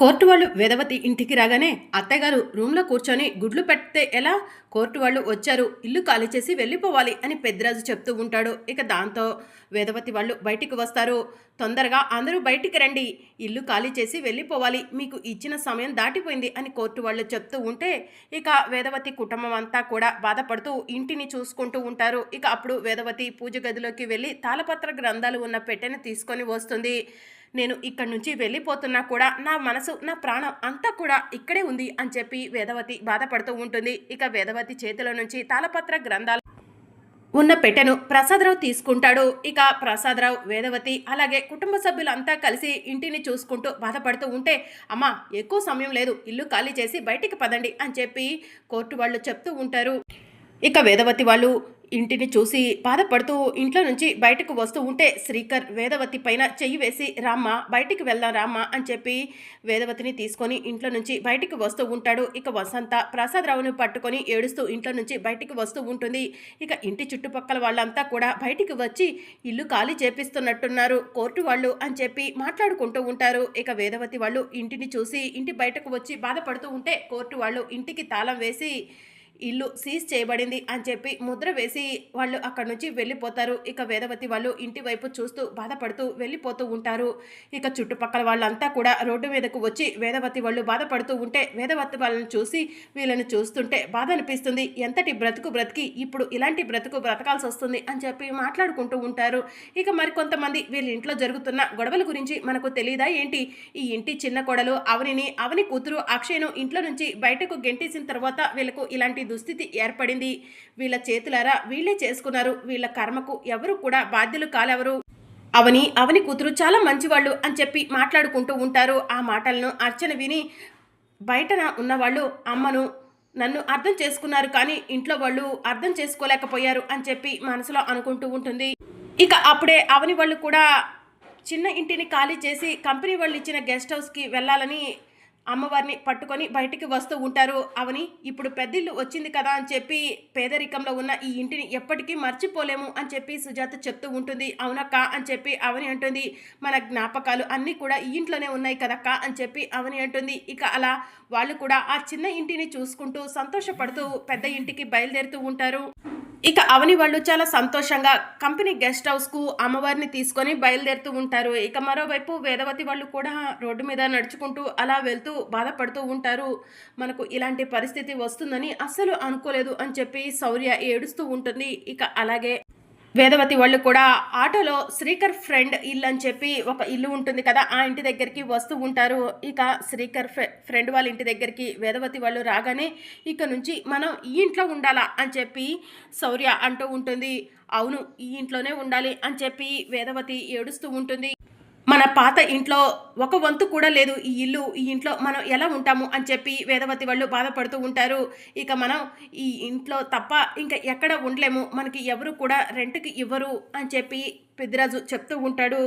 Court వాళ్ళు వేదవతి ఇంటికి రాగానే అత్తగారు రూమ్లో కూర్చొని గుడ్లు పెడితే ఎలా? కోర్టు వాళ్ళు వచ్చారు ఇల్లు ఖాళీ చేసి వెళ్ళిపోవాలి అని పెద్దరాజు చెప్తూ ఉంటాడు. ఇక దాంతో వేదవతి వాళ్ళు బయటికి వస్తారు. తొందరగా అందరూ బయటికి రండి. ఇల్లు ఖాళీ చేసి వెళ్ళిపోవాలి. మీకు ఇచ్చిన సమయం దాటిపోయింది అని కోర్టు వాళ్ళు చెప్తూ ఉంటే ఇక వేదవతి కుటుంబం అంతా కూడా బాధపడుతూ ఇంటిని చూసుకుంటూ ఉంటారు. ఇక అప్పుడు వేదవతి పూజ గదిలోకి వెళ్ళి తాళపత్ర గ్రంథాలు ఉన్న పెట్టెను తీసుకొని వస్తుంది. నేను ఇక్కడి నుంచి వెళ్ళిపోతున్నా కూడా నా మనసు నా ప్రాణం అంతా కూడా ఇక్కడే ఉంది అని చెప్పి వేదవతి బాధపడుతూ ఉంటుంది. ఇక వేదవతి చేతిలో నుంచి తాళపత్ర గ్రంథాలు ఉన్న పెట్టెను ప్రసాదరావు తీసుకుంటాడు. ఇక ప్రసాదరావు వేదవతి అలాగే కుటుంబ సభ్యులంతా కలిసి ఇంటిని చూసుకుంటూ బాధపడుతూ ఉంటే అమ్మా ఎక్కువ సమయం లేదు ఇల్లు ఖాళీ చేసి బయటికి పదండి అని చెప్పి కోర్టు వాళ్ళు చెప్తూ ఉంటారు. ఇక వేదవతి వాళ్ళు ఇంటిని చూసి బాధపడుతూ ఇంట్లో నుంచి బయటకు వస్తూ ఉంటే శ్రీకర్ వేదవతి పైన చెయ్యి వేసి రామ్మ బయటికి వెళ్దాం రామ్మ అని చెప్పి వేదవతిని తీసుకొని ఇంట్లో నుంచి బయటికి వస్తూ ఉంటాడు. ఇక వసంత ప్రసాదరావుని పట్టుకొని ఏడుస్తూ ఇంట్లో నుంచి బయటికి వస్తూ ఉంటుంది. ఇక ఇంటి చుట్టుపక్కల వాళ్ళంతా కూడా బయటికి వచ్చి ఇల్లు ఖాళీ చేపిస్తున్నట్టున్నారు. కోర్టు వాళ్ళు అని చెప్పి మాట్లాడుకుంటూ ఉంటారు. ఇక వేదవతి వాళ్ళు ఇంటిని చూసి ఇంటి బయటకు వచ్చి బాధపడుతూ ఉంటే కోర్టు వాళ్ళు ఇంటికి తాళం వేసి ఇల్లు సీజ్ చేయబడింది అని చెప్పి ముద్ర వేసి వాళ్ళు అక్కడి నుంచి వెళ్ళిపోతారు. ఇక వేదవతి వాళ్ళు ఇంటి వైపు చూస్తూ బాధపడుతూ వెళ్ళిపోతూ ఉంటారు. ఇక చుట్టుపక్కల వాళ్ళంతా కూడా రోడ్డు మీదకు వచ్చి వేదవతి వాళ్ళు బాధపడుతూ ఉంటే వేదవతి వాళ్ళని చూసి వీళ్ళని చూస్తుంటే బాధ అనిపిస్తుంది ఎంతటి బ్రతుకు బ్రతికి ఇప్పుడు ఇలాంటి బ్రతుకు బ్రతకాల్సి వస్తుంది అని చెప్పి మాట్లాడుకుంటూ ఉంటారు. ఇక మరికొంతమంది వీళ్ళ ఇంట్లో జరుగుతున్న గొడవల గురించి మనకు తెలియదా ఏంటి? ఈ ఇంటి చిన్న కొడలు అవనిని అవని కూతురు అక్షయ్ను ఇంట్లో నుంచి బయటకు గెంటేసిన తర్వాత వీళ్ళకు ఇలాంటి దుస్థితి ఏర్పడింది. వీళ్ళ చేతులారా వీళ్ళే చేసుకున్నారు. వీళ్ళ కర్మకు ఎవరు కూడా బాధ్యులు కాలెవరు? అవని అవని కూతురు చాలా మంచివాళ్ళు అని చెప్పి మాట్లాడుకుంటూ ఉంటారు. ఆ మాటలను అర్చన విని బయటన ఉన్నవాళ్ళు అమ్మను నన్ను అర్థం చేసుకున్నారు కానీ ఇంట్లో వాళ్ళు అర్థం చేసుకోలేకపోయారు అని చెప్పి మనసులో అనుకుంటూ ఉంటుంది. ఇక అప్పుడే అవని వాళ్ళు కూడా చిన్న ఇంటిని ఖాళీ చేసి కంపెనీ వాళ్ళు ఇచ్చిన గెస్ట్ హౌస్కి వెళ్ళాలని అమ్మవారిని పట్టుకొని బయటికి వస్తూ ఉంటారు. అవని ఇప్పుడు పెద్దిల్లు వచ్చింది కదా అని చెప్పి పేదరికంలో ఉన్న ఈ ఇంటిని ఎప్పటికీ మర్చిపోలేము అని చెప్పి సుజాత చెప్తూ ఉంటుంది. అవునక్క అని చెప్పి అవని అంటుంది. మన జ్ఞాపకాలు అన్నీ కూడా ఈ ఇంట్లోనే ఉన్నాయి కదక్క అని చెప్పి అవని అంటుంది. ఇక అలా వాళ్ళు కూడా ఆ చిన్న ఇంటిని చూసుకుంటూ సంతోషపడుతూ పెద్ద ఇంటికి బయలుదేరుతూ ఉంటారు. ఇక అవని వాళ్ళు చాలా సంతోషంగా కంపెనీ గెస్ట్ హౌస్కు అమ్మవారిని తీసుకొని బయలుదేరుతూ ఉంటారు. ఇక మరోవైపు వేదవతి వాళ్ళు కూడా రోడ్డు మీద నడుచుకుంటూ అలా వెళ్తూ బాధపడుతూ ఉంటారు. మనకు ఇలాంటి పరిస్థితి వస్తుందని అస్సలు అనుకోలేదు అని చెప్పి శౌర్య ఏడుస్తూ ఉంటుంది. ఇక అలాగే వేదవతి వాళ్ళు కూడా ఆటోలో శ్రీకర్ ఫ్రెండ్ ఇల్లు అని చెప్పి ఒక ఇల్లు ఉంటుంది కదా ఆ ఇంటి దగ్గరికి వస్తూ ఉంటారు. ఇక శ్రీకర్ ఫ్రెండ్ వాళ్ళ ఇంటి దగ్గరికి వేదవతి వాళ్ళు రాగానే ఇక నుంచి మనం ఈ ఇంట్లో ఉండాలా? అని చెప్పి శౌర్య అంటూ ఉంటుంది. అవును ఈ ఇంట్లోనే ఉండాలి అని చెప్పి వేదవతి ఏడుస్తూ ఉంటుంది. మన పాత ఇంట్లో ఒక వంతు కూడా లేదు. ఈ ఇల్లు ఈ ఇంట్లో మనం ఎలా ఉంటాము అని చెప్పి వేదవతి వాళ్ళు బాధపడుతూ ఉంటారు. ఇక మనం ఈ ఇంట్లో తప్ప ఇంకా ఎక్కడ ఉండలేము. మనకి ఎవరు కూడా రెంట్కి ఇవ్వరు అని చెప్పి పెద్దిరాజు చెప్తూ ఉంటాడు.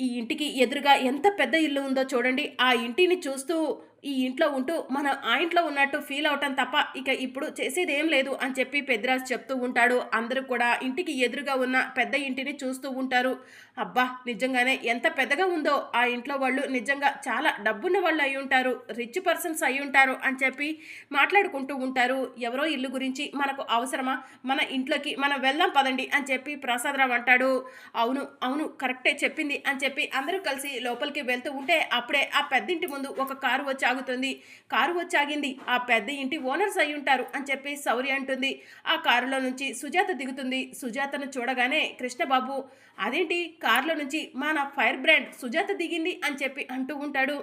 ఈ ఇంటికి ఎదురుగా ఎంత పెద్ద ఇల్లు ఉందో చూడండి. ఆ ఇంటిని చూస్తూ ఈ ఇంట్లో ఉంటూ మనం ఆ ఇంట్లో ఉన్నట్టు ఫీల్ అవటం తప్ప ఇక ఇప్పుడు చేసేది ఏం లేదు అని చెప్పి పెద్దరాజు చెప్తూ ఉంటాడు. అందరూ కూడా ఇంటికి ఎదురుగా ఉన్న పెద్ద ఇంటిని చూస్తూ ఉంటారు. అబ్బా నిజంగానే ఎంత పెద్దగా ఉందో. ఆ ఇంట్లో వాళ్ళు నిజంగా చాలా డబ్బున్న వాళ్ళు అయి ఉంటారు. రిచ్ పర్సన్స్ అయి ఉంటారు అని చెప్పి మాట్లాడుకుంటూ ఉంటారు. ఎవరో ఇల్లు గురించి మనకు అవసరమా? మన ఇంట్లోకి మనం వెళ్దాం పదండి అని చెప్పి ప్రసాదరావు అంటాడు. అవును అవును కరెక్టే చెప్పింది అని చెప్పి అందరూ కలిసి లోపలికి వెళ్తూ ఉంటే అప్పుడే ఆ పెద్దింటి ముందు ఒక కారు వచ్చి ఆగుతుంది కారు వచ్చాగింది. ఆ పెద్ద ఇంటి ఓనర్స్ అయి ఉంటారు అని చెప్పి సౌరి అంటుంది. ఆ కారులో నుంచి సుజాత దిగుతుంది. సుజాతను చూడగానే కృష్ణబాబు అదేంటి? కారులో నుంచి మన ఫైర్ బ్రాండ్ సుజాత దిగింది అని చెప్పి అంటూ ఉంటాడు.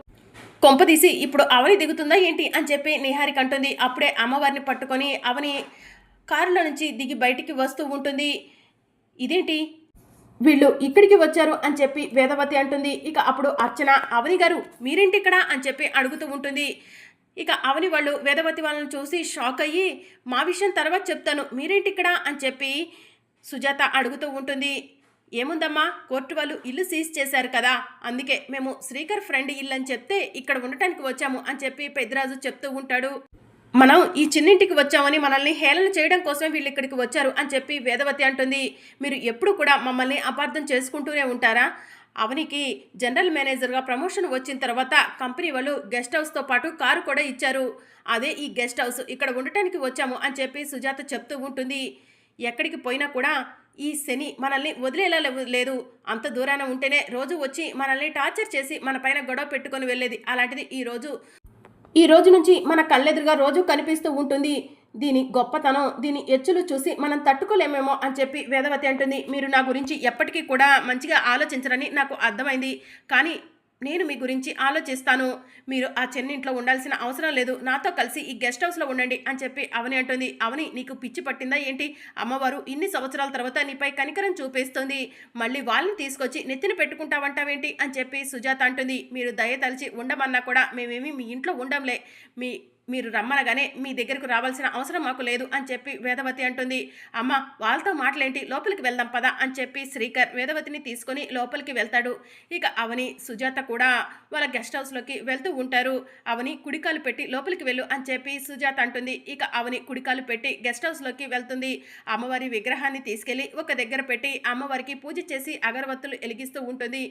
కొంపదీసి ఇప్పుడు అవని దిగుతుందా ఏంటి? అని చెప్పి నిహారిక అంటుంది. అప్పుడే అమ్మవారిని పట్టుకొని అవని కారులో నుంచి దిగి బయటికి వస్తూ ఉంటుంది. ఇదేంటి? వీళ్ళు ఇక్కడికి వచ్చారు అని చెప్పి వేదవతి అంటుంది. ఇక అప్పుడు అర్చన అవని గారు మీరేంటి ఇక్కడ అని చెప్పి అడుగుతూ ఉంటుంది. ఇక అవని వాళ్ళు వేదవతి వాళ్ళని చూసి షాక్ అయ్యి మా విషయం తర్వాత చెప్తాను. మీరేంటి ఇక్కడ అని చెప్పి సుజాత అడుగుతూ ఉంటుంది. ఏముందమ్మా? కోర్టు వాళ్ళు ఇల్లు సీజ్ చేశారు కదా. అందుకే మేము శ్రీకర్ ఫ్రెండ్ ఇల్లు అని చెప్తే ఇక్కడ ఉండటానికి వచ్చాము అని చెప్పి పెద్దరాజు చెప్తూ ఉంటాడు. మనం ఈ చిన్నింటికి వచ్చామని మనల్ని హేళన చేయడం కోసం వీళ్ళు ఇక్కడికి వచ్చారు అని చెప్పి వేదవతి అంటుంది. మీరు ఎప్పుడు కూడా మమ్మల్ని అపార్థం చేసుకుంటూనే ఉంటారా? అవనికి జనరల్ మేనేజర్గా ప్రమోషన్ వచ్చిన తర్వాత కంపెనీ వాళ్ళు గెస్ట్ హౌస్తో పాటు కారు కూడా ఇచ్చారు. అదే ఈ గెస్ట్ హౌస్ ఇక్కడ ఉండటానికి వచ్చాము అని చెప్పి సుజాత చెప్తూ ఉంటుంది. ఎక్కడికి పోయినా కూడా ఈ శని మనల్ని వదిలేలా లేవు- లేదు. అంత దూరాన ఉంటేనే రోజు వచ్చి మనల్ని టార్చర్ చేసి మన పైన గొడవ పెట్టుకొని వెళ్ళేది. అలాంటిది ఈ రోజు ఈ రోజు నుంచి మన కళ్ళెదురుగా రోజు కనిపిస్తూ ఉంటుంది దీని గొప్పతనం దీని ఎచ్చులు చూసి మనం తట్టుకోలేమేమో అని చెప్పి వేదవతి అంటుంది. మీరు నా గురించి ఎప్పటికీ కూడా మంచిగా ఆలోచించరని నాకు అర్థమైంది. కానీ నేను మీ గురించి ఆలోచిస్తాను. మీరు ఆ చెన్నింట్లో ఉండాల్సిన అవసరం లేదు. నాతో కలిసి ఈ గెస్ట్ హౌస్లో ఉండండి అని చెప్పి అవని అంటుంది. అవని నీకు పిచ్చి పట్టిందా ఏంటి? అమ్మవారు ఇన్ని సంవత్సరాల తర్వాత నీపై కనికరం చూపిస్తుంది. మళ్ళీ వాళ్ళని తీసుకొచ్చి నెత్తిన పెట్టుకుంటావంటావేంటి? అని చెప్పి సుజాత అంటుంది. మీరు దయ తలిచి ఉండమన్నా కూడా మేమేమి మీ ఇంట్లో ఉండంలే. మీ మీరు రమ్మనగానే మీ దగ్గరకు రావాల్సిన అవసరం మాకు లేదు అని చెప్పి వేదవతి అంటుంది. అమ్మ వాళ్ళతో మాటలేంటి? లోపలికి వెళ్దాం పదా అని చెప్పి శ్రీకర్ వేదవతిని తీసుకొని లోపలికి వెళ్తాడు. ఇక అవని సుజాత కూడా వాళ్ళ గెస్ట్ హౌస్లోకి వెళ్తూ ఉంటారు. అవని కుడికాలు పెట్టి లోపలికి వెళ్ళు అని చెప్పి సుజాత అంటుంది. ఇక అవని కుడికాలు పెట్టి గెస్ట్ హౌస్లోకి వెళ్తుంది. అమ్మవారి విగ్రహాన్ని తీసుకెళ్ళి ఒక దగ్గర పెట్టి అమ్మవారికి పూజ చేసి అగరవత్తులు వెలిగిస్తూ ఉంటుంది.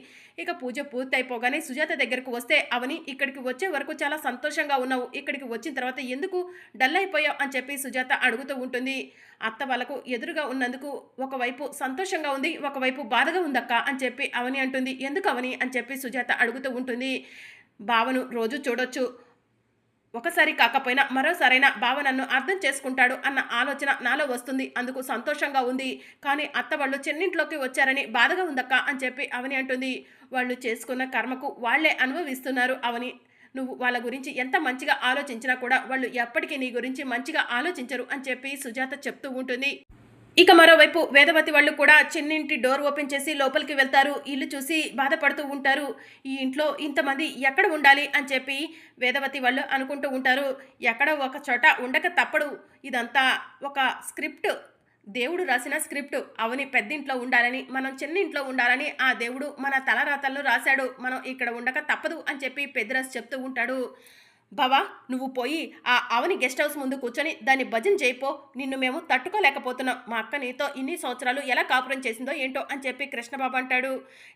ఇక పూజ పూర్తయిపోగానే సుజాత దగ్గరకు వస్తే అవని ఇక్కడికి వచ్చే వరకు చాలా సంతోషంగా ఉన్నావు. ఇక్కడికి వచ్చి వచ్చిన తర్వాత ఎందుకు డల్ అయిపోయావు అని చెప్పి సుజాత అడుగుతూ ఉంటుంది. అత్త వాళ్ళకు ఎదురుగా ఉన్నందుకు ఒకవైపు సంతోషంగా ఉంది ఒకవైపు బాధగా ఉందక్క అని చెప్పి అవని అంటుంది. ఎందుకు అవని అని చెప్పి సుజాత అడుగుతూ ఉంటుంది. భావను రోజు చూడొచ్చు. ఒకసారి కాకపోయినా మరోసారైనా బావ నన్ను అర్థం చేసుకుంటాడు అన్న ఆలోచన నాలో వస్తుంది. అందుకు సంతోషంగా ఉంది. కానీ అత్త వాళ్ళు చెన్నింట్లోకి వచ్చారని బాధగా ఉందక్క అని చెప్పి అవని అంటుంది. వాళ్ళు చేసుకున్న కర్మకు వాళ్ళే అనుభవిస్తున్నారు అవని. నువ్వు వాళ్ళ గురించి ఎంత మంచిగా ఆలోచించినా కూడా వాళ్ళు ఎప్పటికీ నీ గురించి మంచిగా ఆలోచించరు అని చెప్పి సుజాత చెప్తూ ఉంటుంది. ఇక మరోవైపు వేదవతి వాళ్ళు కూడా చిన్నింటి డోర్ ఓపెన్ చేసి లోపలికి వెళ్తారు. ఇల్లు చూసి బాధపడుతూ ఉంటారు. ఈ ఇంట్లో ఇంతమంది ఎక్కడ ఉండాలి అని చెప్పి వేదవతి వాళ్ళు అనుకుంటూ ఉంటారు. ఎక్కడ ఒక చోట ఉండక తప్పడు. ఇదంతా ఒక స్క్రిప్ట్ దేవుడు రాసిన స్క్రిప్ట్ అవని పెద్దింట్లో ఉండాలని మనం చిన్నింట్లో ఉండాలని ఆ దేవుడు మన తలరాతల్లో రాశాడు. మనం ఇక్కడ ఉండక తప్పదు అని చెప్పి పెద్దరాజు చెప్తూ ఉంటాడు. బావా నువ్వు పోయి ఆ అవని గెస్ట్ హౌస్ ముందు కూర్చొని దాన్ని భజన చేయిపో. నిన్ను మేము తట్టుకోలేకపోతున్నాం. మా అక్క నీతో ఇన్ని సంవత్సరాలు ఎలా కాపురం చేసిందో ఏంటో అని చెప్పి కృష్ణబాబు అంటాడు.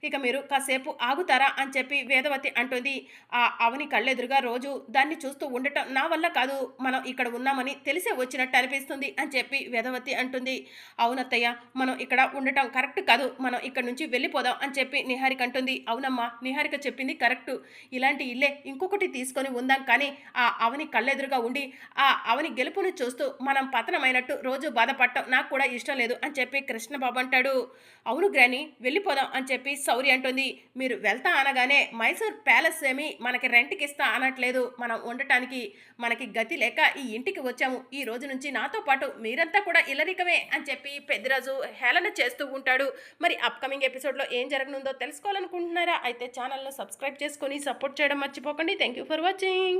ఇక మీరు కాసేపు ఆగుతారా అని చెప్పి వేదవతి అంటుంది. ఆ అవని కళ్ళెదురుగా రోజు దాన్ని చూస్తూ ఉండటం నా వల్ల కాదు. మనం ఇక్కడ ఉన్నామని తెలిసే వచ్చినట్టు అనిపిస్తుంది అని చెప్పి వేదవతి అంటుంది. అవునత్తయ్య మనం ఇక్కడ ఉండటం కరెక్ట్ కాదు. మనం ఇక్కడ నుంచి వెళ్ళిపోదాం అని చెప్పి నిహారిక అంటుంది. అవునమ్మా నిహారిక చెప్పింది కరెక్ట్. ఇలాంటి ఇల్లే ఇంకొకటి తీసుకొని ఉందాం కానీ ఆ అవని కళ్ళెదురుగా ఉండి ఆ అవని గెలుపును చూస్తూ మనం పతనమైనట్టు రోజు బాధపడటం నాకు కూడా ఇష్టం లేదు అని చెప్పి కృష్ణబాబు అంటాడు. అవును గ్రాని వెళ్ళిపోదాం అని చెప్పి సౌరి అంటుంది. మీరు వెళ్తా అనగానే మైసూర్ ప్యాలెస్ ఏమి మనకి రెంట్కి ఇస్తా అనట్లేదు. మనం ఉండటానికి మనకి గతి లేక ఈ ఇంటికి వచ్చాము. ఈ రోజు నుంచి నాతో పాటు మీరంతా కూడా ఇల్లరికమే అని చెప్పి పెద్దరాజు హేళన చేస్తూ ఉంటాడు. మరి అప్కమింగ్ ఎపిసోడ్లో ఏం జరగనుందో తెలుసుకోవాలనుకుంటున్నారా? అయితే ఛానల్ను సబ్స్క్రైబ్ చేసుకొని సపోర్ట్ చేయడం మర్చిపోకండి. Thank you for watching.